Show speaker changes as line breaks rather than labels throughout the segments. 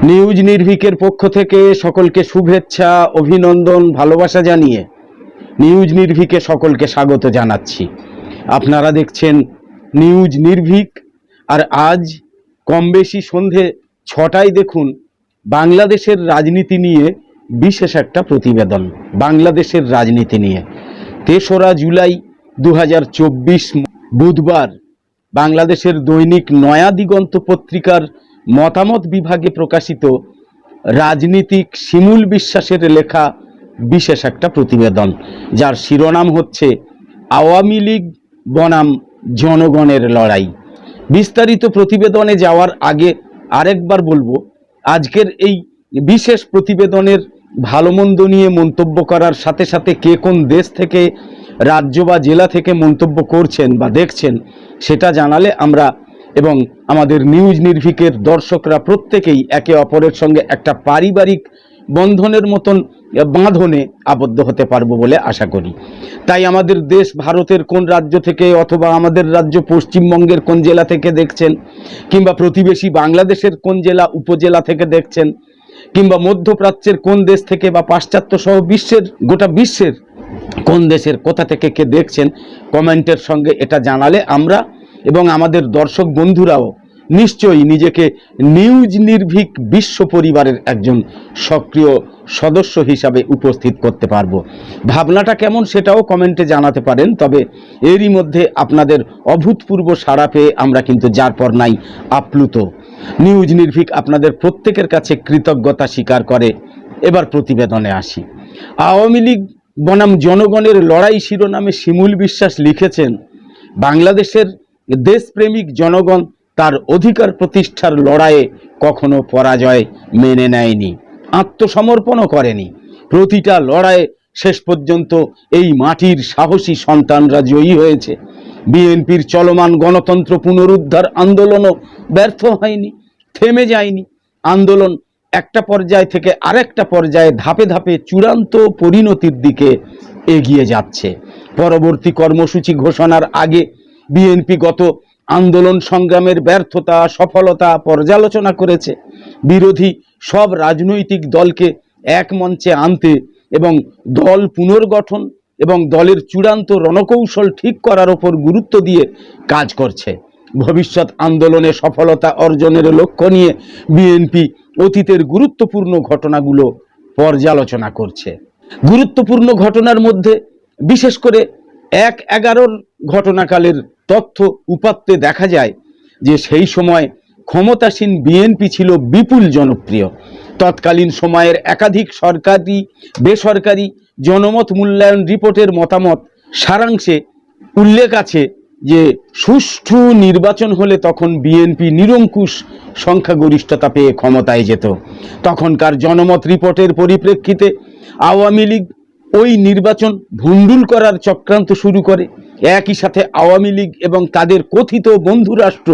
News নির্ভিকের পক্ষ থেকে সকলকে শুভেচ্ছা, অভিনন্দন, ভালোবাসা জানিয়ে নিউজ নির্ভিকে সকলকে স্বাগত জানাচ্ছি। আপনারা দেখছেন নিউজ নির্ভিক, আর আজ কম বেশি সন্ধে ছটায় দেখুন বাংলাদেশের রাজনীতি নিয়ে বিশেষ একটা প্রতিবেদন। বাংলাদেশের রাজনীতি নিয়ে। তেসরা জুলাই দু হাজার চব্বিশ বুধবার বাংলাদেশের দৈনিক নয়া দিগন্ত পত্রিকার মতামত বিভাগে প্রকাশিত রাজনীতিক শিমুল বিশ্বাসের লেখা বিশেষ একটা প্রতিবেদন, যার শিরোনাম হচ্ছে আওয়ামী লীগ বনাম জনগণের লড়াই। বিস্তারিত প্রতিবেদনে যাওয়ার আগে আরেকবার বলব, আজকের এই বিশেষ প্রতিবেদনের ভালো মন্দ নিয়ে মন্তব্য করার সাথে সাথে কে কোন দেশ থেকে, রাজ্য বা জেলা থেকে মন্তব্য করছেন বা দেখছেন, সেটা জানালে আমরা এবং আমাদের নিউজ নির্ভিকের দর্শকরা প্রত্যেকেই একে অপরের সঙ্গে একটা পারিবারিক বন্ধনের মতন বাঁধনে আবদ্ধ হতে পারব বলে আশা করি। তাই আমাদের দেশ ভারতের কোন রাজ্য থেকে অথবা আমাদের রাজ্য পশ্চিমবঙ্গের কোন জেলা থেকে দেখছেন, কিংবা প্রতিবেশী বাংলাদেশের কোন জেলা, উপজেলা থেকে দেখছেন, কিংবা মধ্যপ্রাচ্যের কোন দেশ থেকে বা পাশ্চাত্য সহ বিশ্বের, গোটা বিশ্বের কোন দেশের, কোথা থেকে কে দেখছেন, কমেন্টের সঙ্গে এটা জানালে আমরা এবং আমাদের দর্শক বন্ধুরাও নিশ্চয়ই নিজেকে নিউজ নির্ভীক বিশ্ব পরিবারের একজন সক্রিয় সদস্য হিসাবে উপস্থিত করতে পারব। ভাবনাটা কেমন সেটাও কমেন্টে জানাতে পারেন, তবে এরই মধ্যে আপনাদের অভূতপূর্ব সাড়া পেয়ে আমরা কিন্তু যার পর নাই আপ্লুত। নিউজ নির্ভীক আপনাদের প্রত্যেকের কাছে কৃতজ্ঞতা স্বীকার করে এবার প্রতিবেদনে আসি। আওয়ামী লীগ বনাম জনগণের লড়াই শিরোনামে শিমুল বিশ্বাস লিখেছেন, বাংলাদেশের দেশপ্রেমিক জনগণ তার অধিকার প্রতিষ্ঠার লড়াইয়ে কখনো পরাজয় মেনে নেয়নি, আত্মসমর্পণও করেনি। প্রতিটা লড়াইয়ে শেষ পর্যন্ত এই মাটির সাহসী সন্তানরা জয়ী হয়েছে। বিএনপির চলমান গণতন্ত্র পুনরুদ্ধার আন্দোলনও ব্যর্থ হয়নি, থেমে যায়নি। আন্দোলন একটা পর্যায় থেকে আরেকটা পর্যায়ে ধাপে ধাপে চূড়ান্ত পরিণতির দিকে এগিয়ে যাচ্ছে। পরবর্তী কর্মসূচি ঘোষণার আগে বিএনপি গত আন্দোলন সংগ্রামের ব্যর্থতা, সফলতা পর্যালোচনা করেছে। বিরোধী সব রাজনৈতিক দলকে এক মঞ্চে আনতে এবং দল পুনর্গঠন এবং দলের চূড়ান্ত রণকৌশল ঠিক করার ওপর গুরুত্ব দিয়ে কাজ করছে। ভবিষ্যৎ আন্দোলনে সফলতা অর্জনের লক্ষ্য নিয়ে বিএনপি অতীতের গুরুত্বপূর্ণ ঘটনাগুলো পর্যালোচনা করছে। গুরুত্বপূর্ণ ঘটনার মধ্যে বিশেষ করে এক এগারোর ঘটনাকালের তথ্য উপাত্তে দেখা যায় যে সেই সময় ক্ষমতাসীন বিএনপি ছিল বিপুল জনপ্রিয়। তৎকালীন সময়ের একাধিক সরকারি, বেসরকারি জনমত মূল্যায়ন রিপোর্টের মতামত, সারাংশে উল্লেখ আছে যে সুষ্ঠু নির্বাচন হলে তখন বিএনপি নিরঙ্কুশ সংখ্যাগরিষ্ঠতা পেয়ে ক্ষমতায় যেত। তখনকার জনমত রিপোর্টের পরিপ্রেক্ষিতে আওয়ামী লীগ ওই নির্বাচন ভুন্ডুল করার চক্রান্ত শুরু করে। একই সাথে আওয়ামী লীগ এবং তাদের কথিত বন্ধুরাষ্ট্র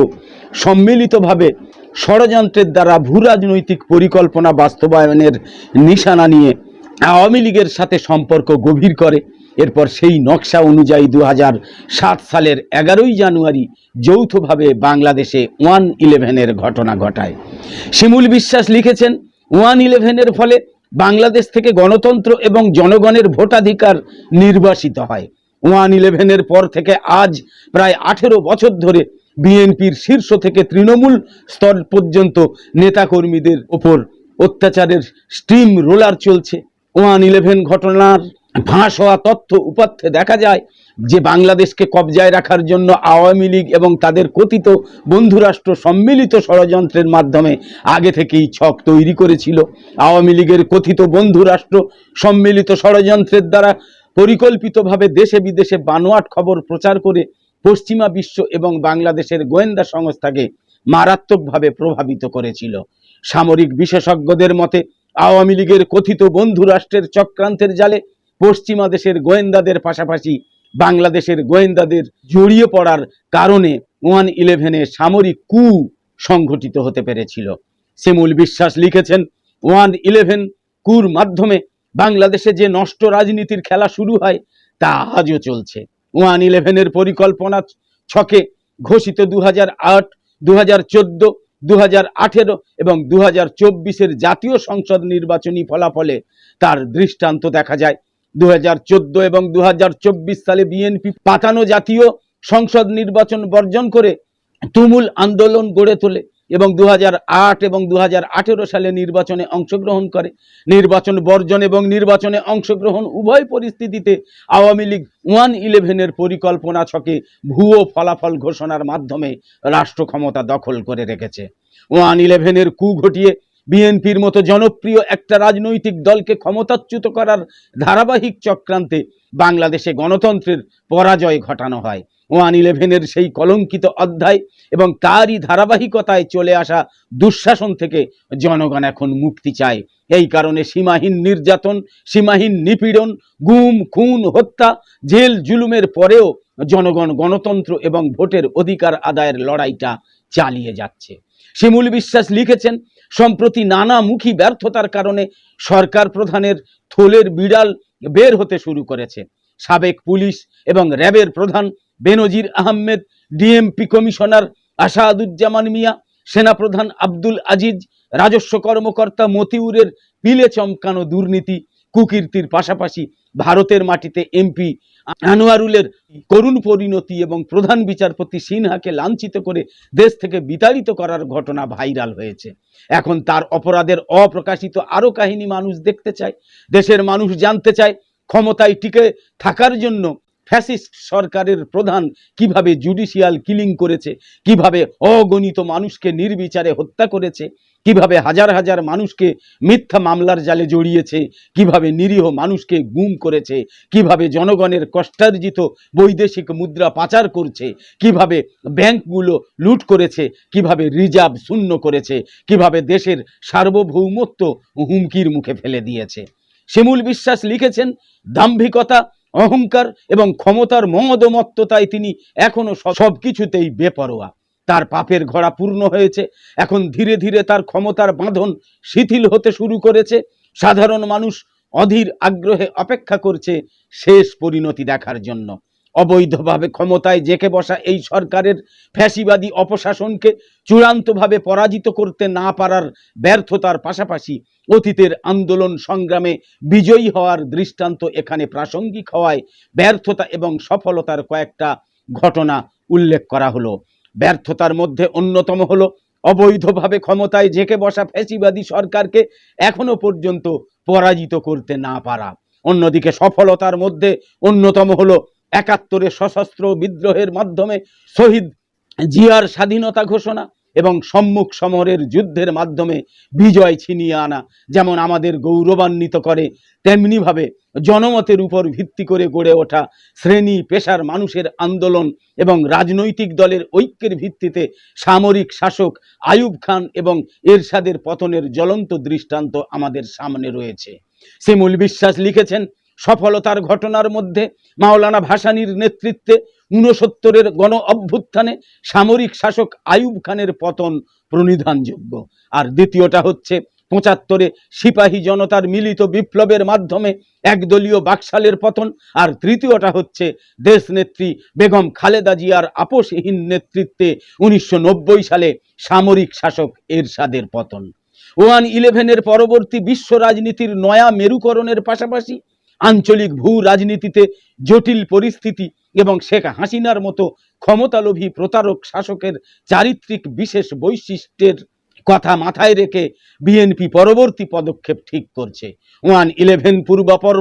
সম্মিলিতভাবে ষড়যন্ত্রের দ্বারা ভূরাজনৈতিক পরিকল্পনা বাস্তবায়নের নিশানা নিয়ে আওয়ামী লীগের সাথে সম্পর্ক গভীর করে। এরপর সেই নকশা অনুযায়ী দু সালের এগারোই জানুয়ারি যৌথভাবে বাংলাদেশে ওয়ান ইলেভেনের ঘটনা ঘটায়। শিমুল বিশ্বাস লিখেছেন, ওয়ান ইলেভেনের ফলে বাংলাদেশ থেকে গণতন্ত্র এবং জনগণের ভোটাধিকার নির্বাসিত হয়। ওয়ান ইলেভেনের পর থেকে আজ প্রায় আঠেরো বছর ধরে বিএনপির শীর্ষ থেকে তৃণমূল স্তর পর্যন্ত নেতাকর্মীদের ওপর অত্যাচারের স্টিম রোলার চলছে। ওয়ান ইলেভেন ঘটনার ফাঁস হওয়া তথ্য উপাত্তে দেখা যায় যে বাংলাদেশকে কবজায় রাখার জন্য আওয়ামী লীগ এবং তাদের কথিত বন্ধুরাষ্ট্র সম্মিলিত ষড়যন্ত্রের মাধ্যমে আগে থেকেই ছক তৈরি করেছিল। আওয়ামী লীগের কথিত বন্ধুরাষ্ট্র সম্মিলিত ষড়যন্ত্রের দ্বারা পরিকল্পিতভাবে দেশে বিদেশে বানোয়াট খবর প্রচার করে পশ্চিমা বিশ্ব এবং বাংলাদেশের গোয়েন্দা সংস্থাকে মারাত্মকভাবে প্রভাবিত করেছিল। সামরিক বিশেষজ্ঞদের মতে, আওয়ামী লীগের কথিত বন্ধু রাষ্ট্রের চক্রান্তের জালে পশ্চিমা দেশের গোয়েন্দাদের পাশাপাশি বাংলাদেশের গোয়েন্দাদের জড়িয়ে পড়ার কারণে ওয়ান ইলেভেনে সামরিক কু সংঘটিত হতে পেরেছিল। শিমুল বিশ্বাস লিখেছেন, ওয়ান ইলেভেন কুর মাধ্যমে বাংলাদেশে যে নষ্ট রাজনীতির খেলা শুরু হয়, তা আজও চলছে। ওয়ান ইলেভেনের পরিকল্পনা ছকে ঘোষিত দু হাজার আট দু হাজার চোদ্দ দু হাজার আঠেরো এবং দু হাজার চব্বিশের জাতীয় সংসদ নির্বাচনী ফলাফলে তার দৃষ্টান্ত দেখা যায়। দু হাজার চোদ্দ এবং দু হাজার চব্বিশ সালে বিএনপি পাতানো জাতীয় সংসদ নির্বাচন বর্জন করে তুমুল আন্দোলন গড়ে তোলে এবং দু হাজার আট এবং দু হাজার আঠেরো সালে নির্বাচনে অংশগ্রহণ করে। নির্বাচন বর্জন এবং নির্বাচনে অংশগ্রহণ উভয় পরিস্থিতিতে আওয়ামী লীগ ওয়ান ইলেভেনের পরিকল্পনা ছকে ভুয়ো ফলাফল ঘোষণার মাধ্যমে রাষ্ট্র ক্ষমতা দখল করে রেখেছে। ওয়ান ইলেভেনের কু ঘটিয়ে বিএনপির মতো জনপ্রিয় একটা রাজনৈতিক দলকে ক্ষমতাচ্যুত করার ধারাবাহিক চক্রান্তে বাংলাদেশে গণতন্ত্রের পরাজয় ঘটানো হয়। ওয়ান ইলেভেনের সেই কলঙ্কিত অধ্যায় এবং তারই ধারাবাহিকতায় চলে আসা দুঃশাসন থেকে জনগণ এখন মুক্তি চায়। এই কারণে সীমাহীন নির্যাতন, সীমাহীন নিপীড়ন, গুম, খুন, হত্যা, জেল জুলুমের পরেও জনগণ গণতন্ত্র এবং ভোটের অধিকার আদায়ের লড়াইটা চালিয়ে যাচ্ছে। শিমুল বিশ্বাস লিখেছেন সম্প্রতি নানামুখী ব্যর্থতার কারণে সরকার প্রধানের থলের বিড়াল বের হতে শুরু করেছে। সাবেক পুলিশ এবং র্যাবের প্রধান বেনজির আহমেদ, ডিএমপি কমিশনার আসাদুজ্জামান মিয়া, সেনাপ্রধান আব্দুল আজিজ, রাজস্ব কর্মকর্তা মতিউরের পিলে চমকানো দুর্নীতি কুকীর্তির পাশাপাশি ভারতের মাটিতে এমপি আনোয়ারুলের করুণ পরিণতি এবং প্রধান বিচারপতি সিনহাকে লাঞ্ছিত করে দেশ থেকে বিতাড়িত করার ঘটনা ভাইরাল হয়েছে। এখন তার অপরাধের অপ্রকাশিত আরও কাহিনী মানুষ দেখতে চায়, দেশের মানুষ জানতে চায় ক্ষমতায় টিকে থাকার জন্য ফ্যাসিস্ট সরকারের প্রধান কীভাবে জুডিশিয়াল কিলিং করেছে, কীভাবে অগণিত মানুষকে নির্বিচারে হত্যা করেছে কীভাবে হাজার হাজার মানুষকে মিথ্যা মামলার জালে জড়িয়েছে, কীভাবে নিরীহ মানুষকে গুম করেছে, কীভাবে জনগণের কষ্টার্জিত বৈদেশিক মুদ্রা পাচার করছে, কীভাবে ব্যাংকগুলো লুট করেছে, কীভাবে রিজার্ভ শূন্য করেছে, কীভাবে দেশের সার্বভৌমত্ব হুমকির মুখে ফেলে দিয়েছে। শিমুল বিশ্বাস লিখেছেন, দাম্ভিকতা, অহংকার এবং ক্ষমতার মদমত্ততায় তিনি এখনও সব কিছুতেই বেপরোয়া। তার পাপের ঘোড়া পূর্ণ হয়েছে। এখন ধীরে ধীরে তার ক্ষমতার বাঁধন শিথিল হতে শুরু করেছে। সাধারণ মানুষ অধীর আগ্রহে অপেক্ষা করছে শেষ পরিণতি দেখার জন্য। অবৈধভাবে ক্ষমতায় জেকে বসা এই সরকারের ফ্যাসিবাদী অপশাসনকে চূড়ান্তভাবে পরাজিত করতে না পারার ব্যর্থতার পাশাপাশি অতীতের আন্দোলন সংগ্রামে বিজয়ী হওয়ার দৃষ্টান্ত এখানে প্রাসঙ্গিক হওয়ায় ব্যর্থতা এবং সফলতার কয়েকটা ঘটনা উল্লেখ করা হলো। ব্যর্থতার মধ্যে অন্যতম হল অবৈধভাবে ক্ষমতায় জেকে বসা ফ্যাসিবাদী সরকারকে এখনও পর্যন্ত পরাজিত করতে না পারা। অন্যদিকে সফলতার মধ্যে অন্যতম হল একাত্তরে সশস্ত্র বিদ্রোহের মাধ্যমে শহীদ জিয়ার স্বাধীনতা ঘোষণা। এবং সম্মুখ সমরের যুদ্ধের মাধ্যমে বিজয় ছিনিয়ে আনা, যেমন আমাদের গৌরবান্বিত করে, তেমনিভাবে জনমতের উপর ভিত্তি করে গড়ে ওঠা শ্রেণি পেশার মানুষের আন্দোলন এবং রাজনৈতিক দলের ঐক্যের ভিত্তিতে সামরিক শাসক আয়ুব খান এবং এরশাদের পতনের জ্বলন্ত দৃষ্টান্ত আমাদের সামনে রয়েছে। শিমুল বিশ্বাস লিখেছেন, সফলতার ঘটনার মধ্যে মাওলানা ভাসানীর নেতৃত্বে ঊনসত্তরের গণ অভ্যুত্থানে সামরিক শাসক আয়ুব খানের পতন প্রণিধানযোগ্য। আর দ্বিতীয়টা হচ্ছে পঁচাত্তরে সিপাহী জনতার মিলিত বিপ্লবের মাধ্যমে একদলীয় বাকশালের পতন। আর তৃতীয়টা হচ্ছে দেশনেত্রী বেগম খালেদা জিয়ার আপোষহীন নেতৃত্বে উনিশশো নব্বই সালে সামরিক শাসক এরশাদের পতন। ওয়ান ইলেভেনের পরবর্তী বিশ্ব রাজনীতির নয়া মেরুকরণের পাশাপাশি আঞ্চলিক ভূ রাজনীতিতে জটিল পরিস্থিতি এবং শেখ হাসিনার মতো ক্ষমতালোভী প্রতারক শাসকের চারিত্রিক বিশেষ বৈশিষ্ট্যের কথা মাথায় রেখে বিএনপি পরবর্তী পদক্ষেপ ঠিক করছে। ওয়ান ইলেভেন পূর্বাপর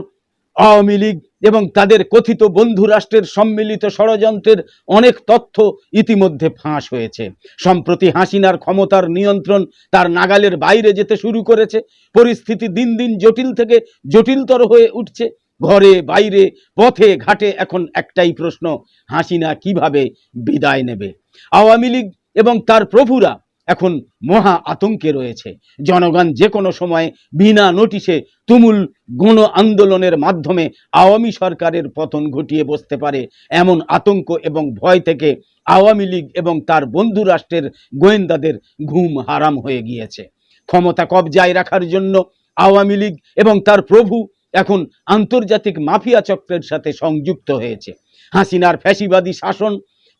আওয়ামী লীগ এবং তাদের কথিত বন্ধু রাষ্ট্রের সম্মিলিত ষড়যন্ত্রের অনেক তথ্য ইতিমধ্যে ফাঁস হয়েছে। সম্প্রতি হাসিনার ক্ষমতার নিয়ন্ত্রণ তার নাগালের বাইরে যেতে শুরু করেছে। পরিস্থিতি দিন দিন জটিল থেকে জটিলতর হয়ে উঠছে। ঘরে, বাইরে, পথে, ঘাটে এখন একটাই প্রশ্ন, হাসিনা কীভাবে বিদায় নেবে? আওয়ামী লীগ এবং তার প্রভুরা এখন মহা আতঙ্কে রয়েছে। জনগণ যে কোনো সময় বিনা নোটিশে তুমুল গণ আন্দোলনের মাধ্যমে আওয়ামী সরকারের পতন ঘটিয়ে বসতে পারে, এমন আতঙ্ক এবং ভয় থেকে আওয়ামী লীগ এবং তার বন্ধু রাষ্ট্রের গোয়েন্দাদের ঘুম হারাম হয়ে গিয়েছে। ক্ষমতা কবজায় রাখার জন্য আওয়ামী লীগ এবং তার প্রভু এখন আন্তর্জাতিক মাফিয়া চক্রের সাথে সংযুক্ত হয়েছে। হাসিনার ফ্যাসিবাদী শাসন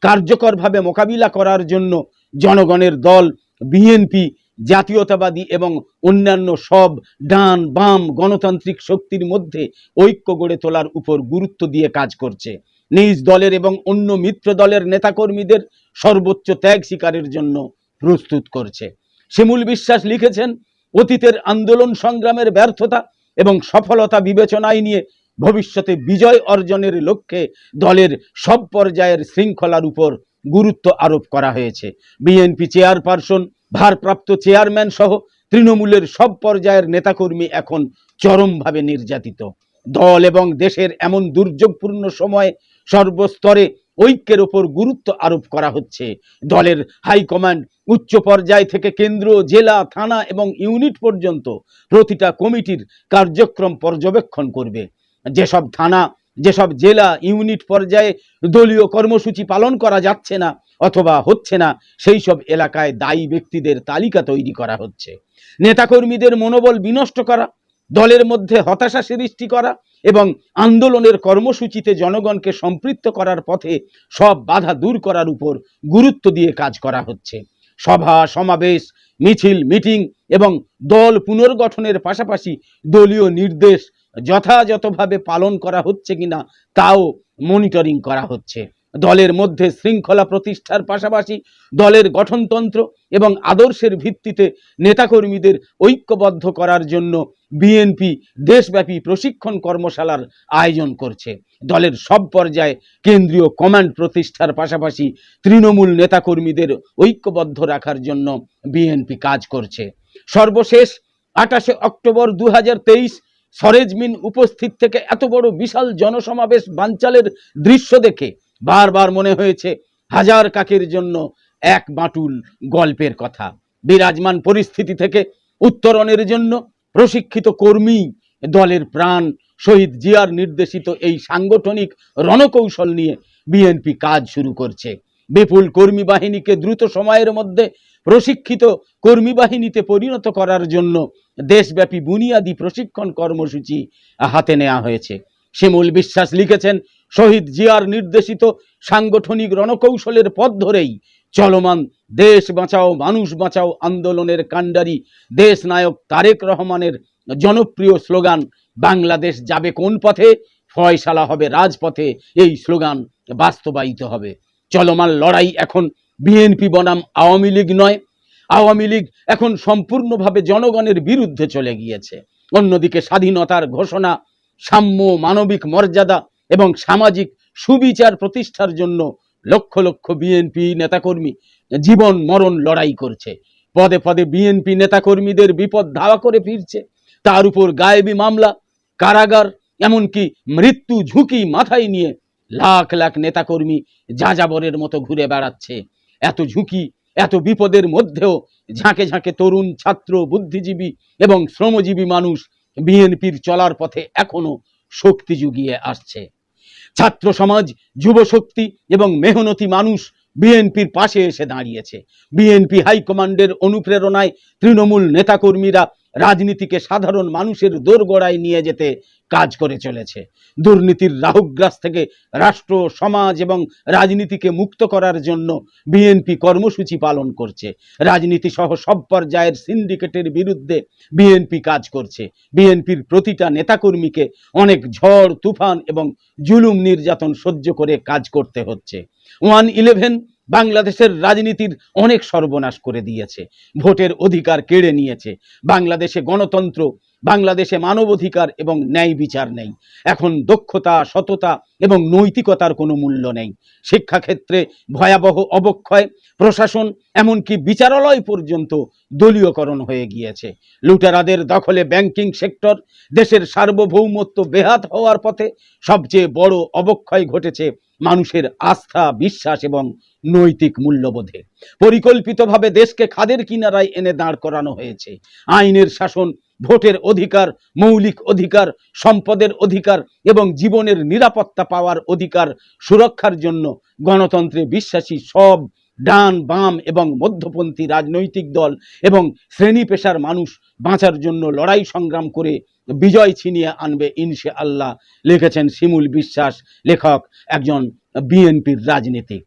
কার্যকরভাবে মোকাবিলা করার জন্য জনগণের দল বিএনপি জাতীয়তাবাদী এবং অন্যান্য সব ডান বাম গণতান্ত্রিক শক্তির মধ্যে ঐক্য গড়ে তোলার উপর গুরুত্ব দিয়ে কাজ করছে। নিজ দলের এবং অন্য মিত্র দলের নেতাকর্মীদের সর্বোচ্চ ত্যাগ স্বীকারের জন্য প্রস্তুত করছে। শিমুল বিশ্বাস লিখেছেন, অতীতের আন্দোলন সংগ্রামের ব্যর্থতা এবং সফলতা বিবেচনায় নিয়ে ভবিষ্যতে বিজয় অর্জনের লক্ষ্যে দলের সব পর্যায়ের শৃঙ্খলার উপর গুরুত্ব আরোপ করা হয়েছে। বিএনপি চেয়ারপারসন, ভারপ্রাপ্ত চেয়ারম্যান সহ তৃণমূলের সব পর্যায়ের নেতাকর্মী এখন চরমভাবে নির্যাতিত। দল এবং দেশের এমন দুর্যোগপূর্ণ সময়ে সর্বস্তরে ঐক্যের ওপর গুরুত্ব আরোপ করা হচ্ছে। দলের হাইকমান্ড উচ্চ পর্যায় থেকে কেন্দ্র, জেলা, থানা এবং ইউনিট পর্যন্ত প্রতিটা কমিটির কার্যক্রম পর্যবেক্ষণ করবে। যেসব থানা যেসব জেলা ইউনিট পর্যায়ে দলীয় কর্মসূচি পালন করা যাচ্ছে না অথবা হচ্ছে না, সেই সব এলাকায় দায়ী ব্যক্তিদের তালিকা তৈরি করা হচ্ছে। নেতাকর্মীদের মনোবল বিনষ্ট করা, দলের মধ্যে হতাশা সৃষ্টি করা এবং আন্দোলনের কর্মসূচিতে জনগণকে সম্পৃক্ত করার পথে সব বাধা দূর করার উপর গুরুত্ব দিয়ে কাজ করা হচ্ছে। সভা, সমাবেশ, মিছিল, মিটিং এবং দল পুনর্গঠনের পাশাপাশি দলীয় নির্দেশ যথাযথভাবে পালন করা হচ্ছে কিনা তাও মনিটরিং করা হচ্ছে। দলের মধ্যে শৃঙ্খলা প্রতিষ্ঠার পাশাপাশি দলের গঠনতন্ত্র এবং আদর্শের ভিত্তিতে নেতাকর্মীদের ঐক্যবদ্ধ করার জন্য বিএনপি দেশব্যাপী প্রশিক্ষণ কর্মশালার আয়োজন করছে। দলের সব পর্যায়ে কেন্দ্রীয় কমান্ড প্রতিষ্ঠার পাশাপাশি তৃণমূল নেতাকর্মীদের ঐক্যবদ্ধ রাখার জন্য বিএনপি কাজ করছে। সর্বশেষ আঠাশে অক্টোবর দু হাজার তেইশ সরেজমিন উপস্থিত থেকে এত বড় বিশাল জনসমাবেশ বানচালের দৃশ্য দেখে বারবার মনে হয়েছে হাজার কাকের জন্য এক বাটুল গল্পের কথা। বিরাজমান পরিস্থিতি থেকে উত্তরণের জন্য প্রশিক্ষিত কর্মী দলের প্রাণ শহীদ জিয়ার নির্দেশিত এই সাংগঠনিক রণকৌশল নিয়ে বিএনপি কাজ শুরু করছে। বিপুল কর্মী বাহিনীকে দ্রুত সময়ের মধ্যে প্রশিক্ষিত কর্মী বাহিনীতে পরিণত করার জন্য দেশব্যাপী বুনিয়াদী প্রশিক্ষণ কর্মসূচি হাতে নেওয়া হয়েছে। শিমুল বিশ্বাস লিখেছেন, শহীদ জিয়ার নির্দেশিত সাংগঠনিক রণকৌশলের পথ ধরেই চলমান দেশ বাঁচাও, মানুষ বাঁচাও আন্দোলনের কাণ্ডারি দেশ নায়ক তারেক রহমানের জনপ্রিয় স্লোগান, বাংলাদেশ যাবে কোন পথে? ফয়সালা হবে রাজপথে। এই স্লোগান বাস্তবায়িত হবে। চলমান লড়াই এখন বিএনপি বনাম আওয়ামী লীগ নয়। আওয়ামী লীগ এখন সম্পূর্ণভাবে জনগণের বিরুদ্ধে চলে গিয়েছে। অন্যদিকে স্বাধীনতার ঘোষণা, সাম্য, মানবিক মর্যাদা এবং সামাজিক সুবিচার প্রতিষ্ঠার জন্য লক্ষ লক্ষ বিএনপি নেতাকর্মী জীবন মরণ লড়াই করছে। পদে পদে বিএনপি নেতাকর্মীদের বিপদ ধাওয়া করে ফিরছে। তার উপর গায়েবী মামলা, কারাগার, এমনকি মৃত্যু ঝুঁকি মাথায় নিয়ে লাখ লাখ নেতাকর্মী যাযাবরের মতো ঘুরে বেড়াচ্ছে। এত ঝুঁকি, এত বিপদের মধ্যেও ঝাঁকে ঝাঁকে তরুণ, ছাত্র, বুদ্ধিজীবী এবং শ্রমজীবী মানুষ বিএনপির চলার পথে এখনও শক্তি জুগিয়ে আসছে। ছাত্র সমাজ, যুব শক্তি এবং মেহনতি মানুষ বিএনপির পাশে এসে দাঁড়িয়েছে। বিএনপি হাইকমান্ডের অনুপ্রেরণায় তৃণমূল নেতাকর্মীরা রাজনীতিকে সাধারণ মানুষের দোরগোড়ায় নিয়ে যেতে কাজ করে চলেছে। দুর্নীতির রাহুগ্রাস থেকে রাষ্ট্র, সমাজ এবং রাজনীতিকে মুক্ত করার জন্য বিএনপি কর্মসূচি পালন করছে। রাজনীতি সহ সব পর্যায়ের সিন্ডিকেটের বিরুদ্ধে বিএনপি কাজ করছে। বিএনপির প্রতিটা নেতাকর্মীকে অনেক ঝড়, তুফান এবং জুলুম নির্যাতন সহ্য করে কাজ করতে হচ্ছে। ওয়ান ইলেভেন বাংলাদেশের রাজনীতির অনেক সর্বনাশ করে দিয়েছে। ভোটের অধিকার কেড়ে নিয়েছে। বাংলাদেশে গণতন্ত্র বাংলাদেশে মানবাধিকার এবং ন্যায় বিচার নেই। এখন দক্ষতা, সততা এবং নৈতিকতার কোনো মূল্য নেই। শিক্ষাক্ষেত্রে ভয়াবহ অবক্ষয়, প্রশাসন এমনকি বিচারালয় পর্যন্ত দলীয়করণ হয়ে গিয়েছে। লুটেরাদের দখলে ব্যাংকিং সেক্টর দেশের সার্বভৌমত্ব বেহাত হওয়ার পথে সবচেয়ে বড় অবক্ষয় ঘটেছে মানুষের আস্থা, বিশ্বাস এবং নৈতিক মূল্যবোধে। পরিকল্পিতভাবে দেশকে খাদের কিনারায় এনে দাঁড় করানো হয়েছে। আইনের শাসন ভোটের অধিকার, মৌলিক অধিকার, সম্পদের অধিকার এবং জীবনের নিরাপত্তা পাওয়ার অধিকার সুরক্ষার জন্য গণতন্ত্রে বিশ্বাসী সব ডান, বাম এবং মধ্যপন্থী রাজনৈতিক দল এবং শ্রেণি পেশার মানুষ বাঁচার জন্য লড়াই সংগ্রাম করে বিজয় ছিনিয়ে আনবে ইনশে আল্লাহ লিখেছেন শিমুল বিশ্বাস, লেখক একজন বিএনপির রাজনীতিক।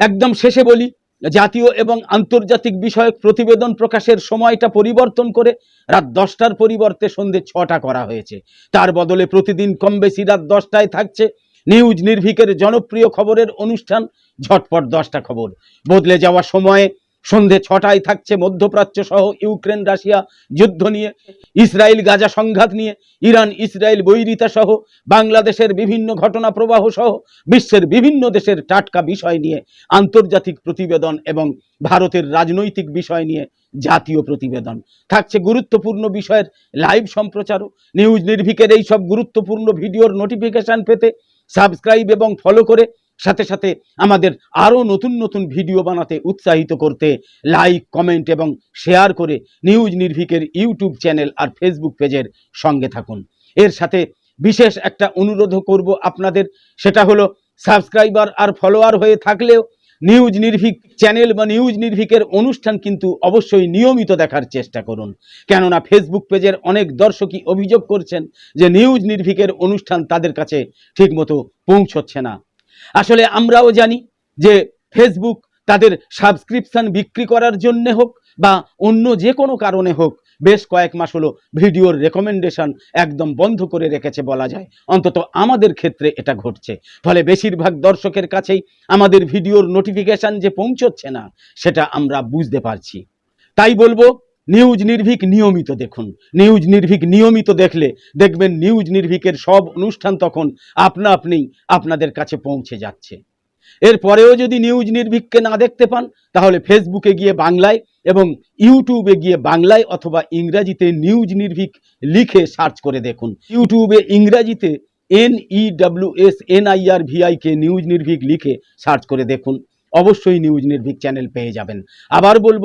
একদম শেষে বলি জাতীয় এবং আন্তর্জাতিক বিষয়ক প্রতিবেদন প্রকাশের সময়টা পরিবর্তন করে রাত দশটার পরিবর্তে সন্ধে ছটা করা হয়েছে। তার বদলে প্রতিদিন কম বেশি রাত দশটায় থাকছে নিউজ নির্ভিকের জনপ্রিয় খবরের অনুষ্ঠান ঝটপট দশটা খবর। বদলে যাওয়া সময়ে সন্ধে ছটায় থাকছে মধ্যপ্রাচ্য সহ ইউক্রেন, রাশিয়া যুদ্ধ নিয়ে, ইসরায়েল, গাজা সংঘাত নিয়ে, ইরান, ইসরায়েল, বৈরিতা সহ, বাংলাদেশের বিভিন্ন ঘটনা প্রবাহ সহ, বিশ্বের বিভিন্ন দেশের টাটকা বিষয় নিয়ে আন্তর্জাতিক প্রতিবেদন এবং ভারতের রাজনৈতিক বিষয় নিয়ে জাতীয় প্রতিবেদন। থাকছে গুরুত্বপূর্ণ বিষয়ের লাইভ সম্প্রচারও নিউজ নির্ভিকের এই সব গুরুত্বপূর্ণ ভিডিওর নোটিফিকেশন পেতে সাবস্ক্রাইব এবং ফলো করে সাথে সাথে আমাদের আরও নতুন নতুন ভিডিও বানাতে উৎসাহিত করতে লাইক, কমেন্ট এবং শেয়ার করে নিউজ নির্ভিকের ইউটিউব চ্যানেল আর ফেসবুক পেজের সঙ্গে থাকুন। এর সাথে বিশেষ একটা অনুরোধও করব আপনাদের, সেটা হলো সাবস্ক্রাইবার আর ফলোয়ার হয়ে থাকলেও নিউজ নির্ভিক চ্যানেল বা নিউজ নির্ভিকের অনুষ্ঠান কিন্তু অবশ্যই নিয়মিত দেখার চেষ্টা করুন। কেননা ফেসবুক পেজের অনেক দর্শকই অভিযোগ করছেন যে নিউজ নির্ভিকের অনুষ্ঠান তাদের কাছে ঠিকমতো পৌঁছচ্ছে না। আসলে আমরাও জানি যে ফেসবুক তাদের সাবস্ক্রিপশন বিক্রি করার জন্যে হোক বা অন্য যে কোনো কারণে হোক বেশ কয়েক মাস হলো ভিডিওর রেকমেন্ডেশন একদম বন্ধ করে রেখেছে বলা যায়। অন্তত আমাদের ক্ষেত্রে এটা ঘটছে। ফলে বেশিরভাগ দর্শকের কাছেই আমাদের ভিডিওর নোটিফিকেশন যে পৌঁছচ্ছে না, সেটা আমরা বুঝতে পারছি। তাই বলব নিউজ নির্ভীক নিয়মিত দেখুন। নিউজ নির্ভীক নিয়মিত দেখলে দেখবেন নিউজ নির্ভীকের সব অনুষ্ঠান তখন আপনা আপনি আপনাদের কাছে পৌঁছে যাচ্ছে। এরপরেও যদি নিউজ নির্ভীককে না দেখতে পান, তাহলে ফেসবুকে গিয়ে বাংলায় এবং ইউটিউবে গিয়ে বাংলায় অথবা ইংরাজিতে নিউজ নির্ভীক লিখে সার্চ করে দেখুন। ইউটিউবে ইংরাজিতে N E W S N I R V I K news Nirbhik লিখে সার্চ করে দেখুন। অবশ্যই নিউজ নির্ভীক চ্যানেল পেয়ে যাবেন। আবার বলব